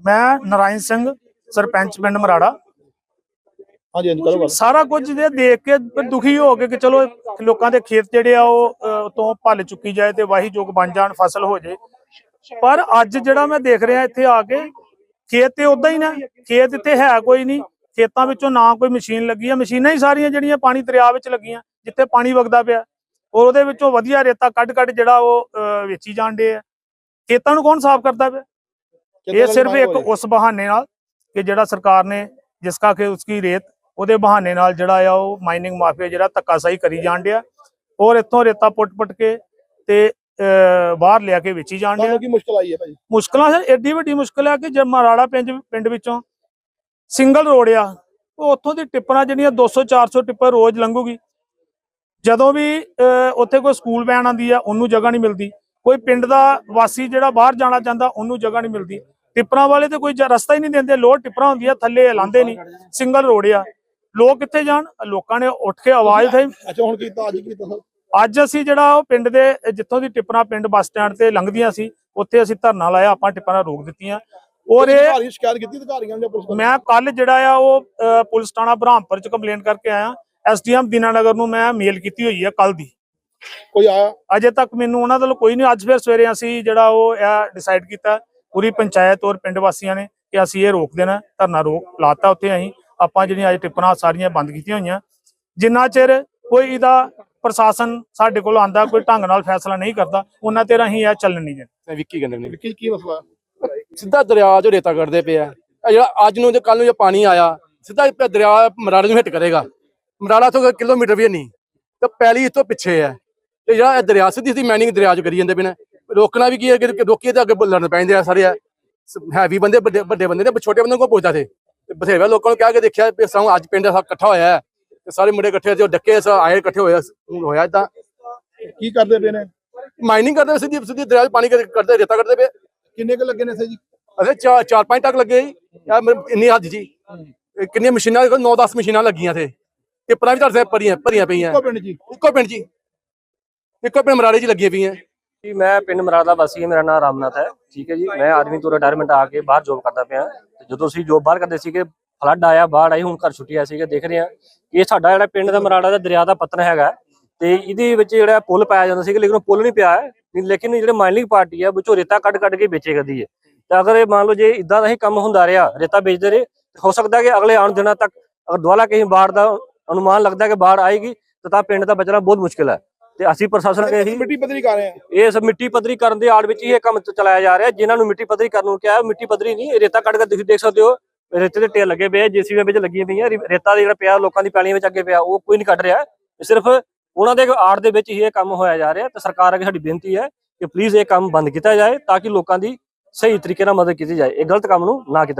ਮੈਂ ਨਰਾਇਣ ਸਿੰਘ ਸਰਪੰਚ ਪਿੰਡ ਮਰਾੜਾ। ਹਾਂਜੀ ਹਾਂਜੀ ਕਰੋ ਸਾਰਾ ਕੁਝ ਜੇ ਦੇਖ ਕੇ ਦੁਖੀ ਹੋ ਕੇ ਕਿ ਚਲੋ ਲੋਕਾਂ ਦੇ ਖੇਤ ਜਿਹੜੇ ਆ ਉਹ ਤੋਂ ਭੱਲ ਚੁੱਕੀ ਜਾਏ ਤੇ ਵਾਹੀ ਜੋਗ ਬਣ ਜਾਣ ਫਸਲ ਹੋ ਜੇ। ਪਰ ਅੱਜ ਜਿਹੜਾ ਮੈਂ ਦੇਖ ਰਿਹਾ ਇੱਥੇ ਆ ਕੇ ਖੇਤ ਤੇ ਉਦਾਂ ਹੀ ਨਾ। ਖੇਤ ਇੱਥੇ ਹੈ ਕੋਈ ਨਹੀਂ। ਖੇਤਾਂ ਵਿੱਚੋਂ ਨਾ ਕੋਈ ਮਸ਼ੀਨ ਲੱਗੀ ਆ। ਮਸ਼ੀਨਾਂ ਹੀ ਸਾਰੀਆਂ ਜਿਹੜੀਆਂ ਪਾਣੀ ਦਰਿਆ ਵਿੱਚ ਲੱਗੀਆਂ ਜਿੱਥੇ ਪਾਣੀ ਵਗਦਾ ਪਿਆ। ਔਰ ਉਹਦੇ ਵਿੱਚੋਂ ਵਧੀਆ ਰੇਤਾ ਕੱਢ ਕੱਢ ਜਿਹੜਾ ਉਹ ਵੇਚੀ ਜਾਂਦੇ ਆ। ਖੇਤਾਂ ਨੂੰ ਕੌਣ ਸਾਫ਼ ਕਰਦਾ ਪਿਆ? ਇਹ ਸਿਰਫ ਇੱਕ ਉਸ ਬਹਾਨੇ ਨਾਲ ਕਿ ਜਿਹੜਾ ਸਰਕਾਰ ਨੇ ਜਿਸ ਕਾ ਕਿ ਉਸकी ਰੇਤ ਉਹਦੇ ਬਹਾਨੇ ਨਾਲ ਜਿਹੜਾ ਆ ਉਹ ਮਾਈਨਿੰਗ ਮਾਫੀਆ ਜਿਹੜਾ ਧੱਕਾਸ਼ਾਹੀ ਕਰੀ ਜਾਣ ਡਿਆ ਔਰ ਇੱਥੋਂ ਰੇਤਾ ਪੁੱਟ-ਪੁੱਟ ਕੇ ਤੇ ਬਾਹਰ ਲਿਆ ਕੇ ਵੇਚੀ ਜਾਣ ਡਿਆ। ਕੀ ਮੁਸ਼ਕਲ ਆਈ ਹੈ ਭਾਜੀ? ਮੁਸ਼ਕਲਾਂ ਸਰ ਐਡੀ ਵੱਡੀ ਮੁਸ਼ਕਲ ਹੈ ਕਿ ਜੇ ਮਰਾੜਾ ਪਿੰਡ ਪਿੰਡ ਵਿੱਚੋਂ ਸਿੰਗਲ ਰੋਡ ਆ ਉਹ ਉੱਥੋਂ ਦੀ ਟਿੱਪਰਾਂ ਜਿਹੜੀਆਂ 200 400 ਟਿੱਪਰ ਰੋਜ਼ ਲੰਘੂਗੀ। ਜਦੋਂ ਵੀ ਉੱਥੇ ਕੋਈ ਸਕੂਲ ਵੈਨ ਆਂਦੀ ਆ ਉਹਨੂੰ ਜਗ੍ਹਾ ਨਹੀਂ ਮਿਲਦੀ। ਕੋਈ ਪਿੰਡ ਦਾ ਵਾਸੀ ਜਿਹੜਾ ਬਾਹਰ ਜਾਣਾ ਚਾਹੁੰਦਾ ਉਹਨੂੰ ਜਗ੍ਹਾ ਨਹੀਂ ਮਿਲਦੀ। ਟਿੱਪਰਾਂ ਵਾਲੇ ਤੇ ਕੋਈ ਰਸਤਾ ਹੀ ਨਹੀਂ ਦਿੰਦੇ ਲੋਡ ਟਿੱਪਰਾਂ ਹੁੰਦੀਆਂ ਥੱਲੇ ਲਾਂਦੇ ਨਹੀਂ ਸਿੰਗਲ ਰੋਡ ਆ। ਲੋਕ ਕਿੱਥੇ ਜਾਣ? ਲੋਕਾਂ ਨੇ ਉੱਠ ਕੇ ਆਵਾਜ਼ ਉਠਾਈ। ਅੱਛਾ ਹੁਣ ਕੀਤਾ ਅੱਜ ਕੀਤਾ ਅੱਜ ਅਸੀਂ ਜਿਹੜਾ ਉਹ ਪਿੰਡ ਦੇ ਜਿੱਥੋਂ ਦੀ ਟਿੱਪਰਾਂ ਪਿੰਡ ਬੱਸ ਸਟੈਂਡ ਤੇ ਲੰਘਦੀਆਂ ਸੀ ਉੱਥੇ ਅਸੀਂ ਧਰਨਾ ਲਾਇਆ ਆਪਾਂ ਟਿੱਪਰਾਂ ਰੋਕ ਦਿੱਤੀਆਂ। ਔਰ ਇਹ ਸ਼ਿਕਾਇਤ ਕੀਤੀ ਅਧਿਕਾਰੀਆਂ ਨੇ ਜਾਂ ਪੁਲਿਸ ਮੈਂ ਕੱਲ ਜਿਹੜਾ ਆ ਉਹ ਪੁਲਿਸ ਥਾਣਾ ਬ੍ਰਹਮਪੁਰ ਚ ਕੰਪਲੇਂਟ ਕਰਕੇ ਆਇਆ। ਐਸਡੀਐਮ ਦੀਨਾਨਗਰ ਨੂੰ ਮੈਂ ਮੇਲ ਕੀਤੀ ਹੋਈ ਹੈ ਕੱਲ ਦੀ। ਕੋਈ ਆਇਆ? ਅਜੇ ਤੱਕ ਮੈਨੂੰ ਉਹਨਾਂ ਵੱਲੋਂ ਕੋਈ ਨਹੀਂ ਅੱਜ ਫਿਰ ਸਵੇਰੇ ਅਸੀਂ ਜਿਹੜਾ ਉਹ ਇਹ ਡਿਸਾਈਡ ਕੀਤਾ। ਪੂਰੀ ਪੰਚਾਇਤ ਔਰ ਪਿੰਡ ਵਾਸੀਆਂ ਨੇ ਕਿ ਅਸੀਂ ਇਹ ਰੋਕ ਦੇਣਾ ਧਰਨਾ ਰੋਕ ਲਾਤਾ ਉੱਥੇ ਅਸੀਂ। ਆਪਾਂ ਜਿਹੜੀਆਂ ਅੱਜ ਟਿੱਪਰਾਂ ਸਾਰੀਆਂ ਬੰਦ ਕੀਤੀਆਂ ਹੋਈਆਂ। ਜਿੰਨਾ ਚਿਰ ਕੋਈ ਇਹਦਾ ਪ੍ਰਸ਼ਾਸਨ ਸਾਡੇ ਕੋਲ ਆਂਦਾ ਕੋਈ ਢੰਗ ਨਾਲ ਫੈਸਲਾ ਨਹੀਂ ਕਰਦਾ ਉਹਨਾਂ ਚਿਰ ਅਸੀਂ ਇਹ ਚੱਲਣ ਨਹੀਂ ਦੇਣਾ। ਵਿੱਕੀ ਕਹਿੰਦੇ ਨੇ ਕੀ ਕੀ ਮਸਲਾ? ਸਿੱਧਾ ਦਰਿਆ 'ਚੋਂ ਰੇਤਾ ਕੱਢਦੇ ਪਏ ਆ। ਇਹ ਜਿਹੜਾ ਅੱਜ ਨੂੰ ਤੇ ਕੱਲ ਨੂੰ ਜੇ ਪਾਣੀ ਆਇਆ ਸਿੱਧਾ ਇਹ ਦਰਿਆ ਮਰਾੜੇ ਨੂੰ ਹਿੱਟ ਕਰੇਗਾ। ਮਰਾੜਾ ਤੋਂ ਕਿਲੋਮੀਟਰ ਵੀ ਨਹੀਂ। ਤੇ ਪੈਲੀ ਇਸ ਤੋਂ ਪਿੱਛੇ ਹੈ। ਤੇ ਜਿਹੜਾ ਇਹ ਦਰਿਆ ਸਿੱਧੀ ਸਿੱਧੀ ਮਾਈਨਿੰਗ ਦਰਿਆ 'ਚ ਕਰੀ ਜਾਂਦੇ ਪਏ ਨੇ। ਰੋਕਣਾ ਵੀ ਕੀ ਹੈ ਕਿ ਰੋਕੀਏ ਤਾਂ ਅੱਗੇ ਲੜਨ ਪੈਂਦੇ ਆ ਸਾਰੇ ਹੈਵੀ ਬੰਦੇ ਵੱਡੇ ਵੱਡੇ ਬੰਦੇ ਨੇ ਛੋਟੇ ਬੰਦੇ ਪੁੱਛਦਾ ਥੇ ਤੇ ਬਥੇਰੇ ਲੋਕਾਂ ਨੂੰ ਕਹਿ ਕੇ ਦੇਖਿਆ ਵੀ ਸਾਨੂੰ ਅੱਜ ਪਿੰਡ ਸਭ ਇਕੱਠਾ ਹੋਇਆ ਹੈ ਤੇ ਸਾਰੇ ਮੁੰਡੇ ਇਕੱਠੇ ਉਹ ਡੱਕੇ ਸਭ ਆਏ ਇਕੱਠੇ ਹੋਇਆ ਹੋਇਆ ਇਦਾਂ। ਕੀ ਕਰਦੇ ਪਏ ਨੇ? ਮਾਈਨਿੰਗ ਕਰਦੇ ਸਿੱਧੀ ਸਿੱਧੀ ਦਰਿਆ 'ਚ ਪਾਣੀ ਕੱਢਦੇ ਰੇਤਾ ਕੱਢਦੇ ਪਏ। ਕਿੰਨੇ ਕੁ ਲੱਗੇ ਨੇ ਸੇ ਜੀ? ਅਰੇ ਚਾਰ ਚਾਰ ਪੰਜ ਟੱਕ ਲੱਗੇ ਜੀ। ਇੰਨੀ ਹੱਦ ਜੀ। ਕਿੰਨੀਆਂ ਮਸ਼ੀਨਾਂ ਦੇਖੋ 9-10 ਮਸ਼ੀਨਾਂ ਲੱਗੀਆਂ ਤੇ ਟਿੱਪਰਾਂ ਵੀ ਤੁਹਾਡੇ ਭਰੀਆਂ ਭਰੀਆਂ ਪਈਆਂ। ਇੱਕੋ ਪਿੰਡ ਜੀ। ਇੱਕੋ ਪਿੰਡ ਜੀ। ਇੱਕੋ ਪਿੰਡ ਮਰਾੜੇ 'ਚ ਲੱਗੀਆਂ ਪਈਆਂ। ਜੀ, ਮੈਂ ਪਿੰਡ ਮਰਾਦਾ ਵਾਸੀ ਹਾਂ, ਮੇਰਾ ਨਾਮ ਰਾਮਨਾਥ ਹੈ। ਠੀਕ ਹੈ ਜੀ, ਮੈਂ ਆਰਮੀ ਤੋਂ ਰਿਟਾਇਰਮੈਂਟ ਆ ਕੇ ਬਾਹਰ ਜੋਬ ਕਰਦਾ ਪਿਆ। ਤੇ ਜਦੋਂ ਅਸੀਂ ਜੋਬ ਬਾਹਰ ਕਰਦੇ ਸੀਗੇ ਫਲੱਡ ਆਇਆ ਬਾੜ ਆਈ ਹੁਣ ਘਰ ਛੁੱਟੀ ਆ ਸੀਗੇ, ਦੇਖ ਰਹੇ ਹਾਂ ਕਿ ਇਹ ਸਾਡਾ ਜਿਹੜਾ ਪਿੰਡ ਦਾ ਮਰਾੜਾ ਦਾ ਦਰਿਆ ਦਾ ਪਤਨ ਹੈਗਾ। ਤੇ ਇਹਦੇ ਵਿੱਚ ਜਿਹੜਾ ਪੁਲ ਪਾਇਆ ਜਾਂਦਾ ਸੀਗਾ, ਲੇਕਿਨ ਉਹ ਪੁਲ ਨਹੀਂ ਪਿਆ ਹੈ। ਲੇਕਿਨ ਜਿਹੜੇ ਮਾਈਨਿੰਗ ਪਾਰਟੀ ਹੈ ਵਿੱਚੋਂ ਰੇਤਾ ਕੱਢ ਕੱਢ ਕੇ ਵੇਚੇ ਕਰਦੀ ਹੈ। ਤੇ ਅਗਰ ਇਹ ਮੰਨ ਲਓ ਜੇ ਇਦਾਂ ਦਾ ਹੀ ਕੰਮ ਹੁੰਦਾ ਰਿਹਾ, ਰੇਤਾ ਵੇਚਦੇ ਰਹੇ, ਤੇ ਹੋ ਸਕਦਾ ਕਿ ਅਗਲੇ ਆਉਣ ਦਿਨਾਂ ਤੱਕ ਅਗਰ ਦੁਆਲਾ ਕਹੀਂ ਬਾੜ ਦਾ ਅਨੁਮਾਨ ਲੱਗਦਾ ਕਿ ਬਾੜ ਆਏਗੀ ਤਾਂ ਪਿੰਡ ਦਾ ਬਚਣਾ ਬਹੁਤ ਮੁਸ਼ਕਿਲ ਹੈ। ਤੇ ਅਸੀਂ ਪ੍ਰਸ਼ਾਸਨ ਅੱਗੇ ਇਹੀ ਮਿੱਟੀ ਪੱਧਰੀ ਕਰ ਰਹੇ ਆ ਇਸ ਮਿੱਟੀ ਪੱਧਰੀ ਕਰਨ ਦੇ ਆੜ ਵਿੱਚ ਹੀ ਇਹ ਕੰਮ ਚਲਾਇਆ ਜਾ ਰਿਹਾ। ਜਿਨ੍ਹਾਂ ਨੂੰ ਮਿੱਟੀ ਪੱਧਰੀ ਕਰਨ ਨੂੰ ਕਿਹਾ ਮਿੱਟੀ ਪੱਧਰੀ ਨਹੀਂ ਰੇਤਾ ਕੱਢ ਕੇ ਤੁਸੀਂ ਦੇਖ ਸਕਦੇ ਹੋ ਰੇਤੇ ਦੇ ਢੇਰ ਲੱਗੇ ਪਏ ਜੀਸੀਬੀ ਵਿੱਚ ਲੱਗੀਆਂ ਪਈਆਂ ਰੇਤਾ ਦੇ ਜਿਹੜਾ ਪਿਆ ਲੋਕਾਂ ਦੀ ਪੈਲੀਆਂ ਵਿੱਚ ਅੱਗੇ ਪਿਆ ਉਹ ਕੋਈ ਨਹੀਂ ਕੱਢ ਰਿਹਾ। ਸਿਰਫ ਉਹਨਾਂ ਦੇ ਆੜ ਦੇ ਵਿੱਚ ਹੀ ਇਹ ਕੰਮ ਹੋਇਆ ਜਾ ਰਿਹਾ ਤੇ ਸਰਕਾਰ ਅੱਗੇ ਸਾਡੀ ਬੇਨਤੀ ਹੈ ਕਿ ਪਲੀਜ਼ ਇਹ ਕੰਮ ਬੰਦ ਕੀਤਾ ਜਾਏ ਤਾਂ ਕਿ ਲੋਕਾਂ ਦੀ ਸਹੀ ਤਰੀਕੇ ਨਾਲ ਮਦਦ ਕੀਤੀ ਜਾਏ। ਇਹ ਗਲਤ ਕੰਮ ਨੂੰ ਨਾ ਕੀਤਾ